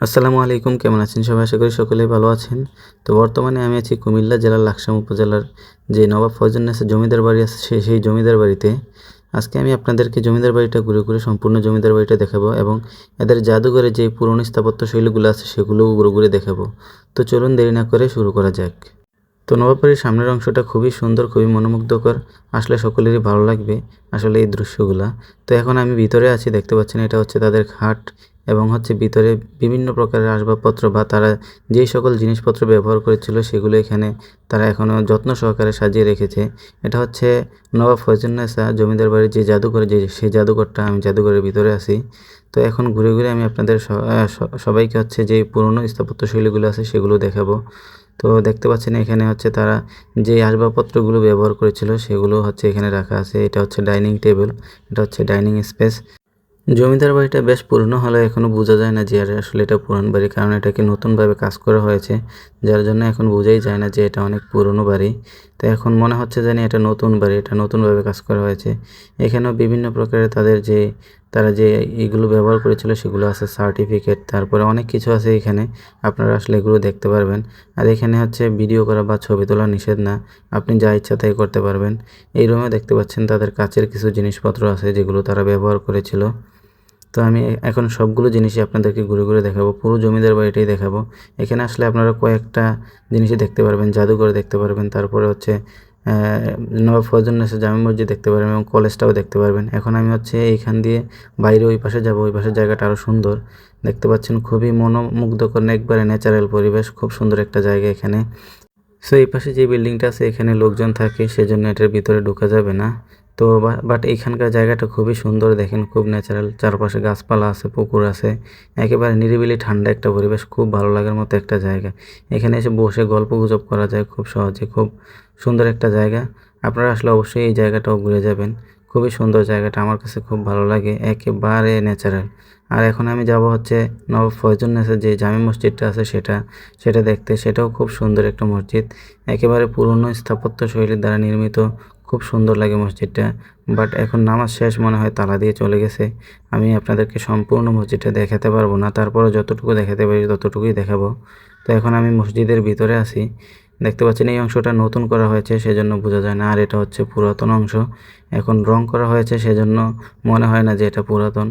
আসসালামু আলাইকুম, কেমন আছেন সবাই? আশা করি সকলেই ভালো আছেন। তো বর্তমানে আমি আছি কুমিল্লা জেলার লাকসাম উপজেলার যে নবাব ফয়জুন্নেসের জমিদার বাড়ি আছে, সে সেই জমিদার বাড়িতে। আজকে আমি আপনাদেরকে জমিদার বাড়িটা ঘুরে ঘুরে সম্পূর্ণ জমিদার বাড়িটা দেখাবো এবং এদের জাদুঘরে যে পুরনো স্থাপত্য শৈলীগুলো আছে সেগুলোও ঘুরে ঘুরে দেখাবো। তো চলুন দেরি না করে শুরু করা যাক। তো নবাববাড়ির সামনের অংশটা খুবই সুন্দর, খুবই মনোমুগ্ধকর। আসলে সকলেরই ভালো লাগবে আসলে এই দৃশ্যগুলা। তো এখন আমি ভিতরে আছি, দেখতে পাচ্ছেন এটা হচ্ছে তাদের খাট। এবং হচ্ছে ভিতরে বিভিন্ন প্রকারের আসবাবপত্র বা তারা যেই সকল জিনিসপত্র ব্যবহার করেছিল সেগুলো এখানে তারা এখনও যত্ন সহকারে সাজিয়ে রেখেছে। এটা হচ্ছে নবাব ফয়জুন্নেসা জমিদার বাড়ির যে জাদুঘর, যে সেই জাদুঘরটা আমি জাদুঘরের ভিতরে আছি। তো এখন ঘুরে ঘুরে আমি আপনাদের সবাইকে হচ্ছে যে পুরনো স্থাপত্য শৈলীগুলো আছে সেগুলো দেখাবো। তো দেখতে পাচ্ছেন এখানে হচ্ছে তারা যে আসবাবপত্রগুলো ব্যবহার করেছিল সেগুলো হচ্ছে এখানে রাখা আছে। এটা হচ্ছে ডাইনিং টেবিল, এটা হচ্ছে ডাইনিং স্পেস জমিদার বাড়িটা বেশ পুরনো হলে এখনও বোঝা যায় না যে আর আসলে এটা পুরান বাড়ি, কারণ এটাকে নতুনভাবে কাজ করা হয়েছে, যার জন্য এখন বোঝাই যায় না যে এটা অনেক পুরনো বাড়ি। তো এখন মনে হচ্ছে জানি এটা নতুন বাড়ি, এটা নতুনভাবে কাজ করা হয়েছে। এখানেও বিভিন্ন প্রকারের তাদের যে, তারা যে এগুলো ব্যবহার করেছিল সেগুলো আছে, সার্টিফিকেট, তারপরে অনেক কিছু আছে এখানে, আপনারা আসলে এগুলো দেখতে পারবেন। আর এখানে হচ্ছে ভিডিও করা বা ছবি তোলা নিষেধ না, আপনি যা ইচ্ছা তাই করতে পারবেন। এই রুমে দেখতে পাচ্ছেন তাদের কাছের কিছু জিনিসপত্র আছে যেগুলো তারা ব্যবহার করেছিল। তো আমি এখন সবগুলো জিনিসই আপনাদেরকে ঘুরে ঘুরে দেখাবো। পুরো জমিদার বাড়িটাই দেখাবো। এখানে আসলে আপনারা কয়েকটা জিনিসই দেখতে পারবেন, জাদুঘর দেখতে পারবেন, তারপরে হচ্ছে নবাব ফজলনেসা জামে মসজিদ দেখতে পারবেন এবং কলেজটাও দেখতে পারবেন। এখন আমি হচ্ছে এইখান দিয়ে বাইরে ওই পাশে যাব, ওই পাশের জায়গাটা আরও সুন্দর। দেখতে পাচ্ছেন খুবই মনোমুগ্ধকর একবারে ন্যাচারাল পরিবেশ, খুব সুন্দর একটা জায়গা এখানে। সো এই পাশে যে বিল্ডিংটা আছে, এখানে লোকজন থাকে, সেজন্য এটার ভিতরে ঢোকা যাবে না। তো বাট এইখানকার জায়গাটা খুবই সুন্দর, দেখেন খুব ন্যাচারাল চারপাশে গাছপালা আছে, পুকুর আছে, একেবারে নিরিবিলি ঠান্ডা একটা পরিবেশ, খুব ভালো লাগার মতো একটা জায়গা। এখানে এসে বসে গল্প গুজব করা যায় খুব সহজে, খুব সুন্দর একটা জায়গা। আপনারা আসলে অবশ্যই এই জায়গাটাও ঘুরে যাবেন, খুবই সুন্দর জায়গাটা, আমার কাছে খুব ভালো লাগে, একেবারে ন্যাচারাল আর এখন আমি যাব হচ্ছে নবাব ফয়জুন্নেসের যে জামে মসজিদটা আছে সেটা সেটা দেখতে, সেটাও খুব সুন্দর একটা মসজিদ, একেবারে পুরনো স্থাপত্য শৈলীর দ্বারা নির্মিত খুব সুন্দর লাগে মসজিদটা বাট এখন নামাজ শেষ মনে হয় তালা দিয়ে চলে গেছে। আমি আপনাদেরকে সম্পূর্ণ মসজিদটা দেখাতে পারব না তারপরে যতটুকু দেখাতে পারি ততটুকুই দেখাবো। তো এখন আমি মসজিদের ভিতরে আছি। দেখতে পাচ্ছেন এই অংশটা নতুন করা হয়েছে, সেজন্য বোঝা যায় না, আর এটা হচ্ছে পুরাতন অংশ। এখন রং করা হয়েছে, সেজন্য মনে হয় না যে এটা পুরাতন।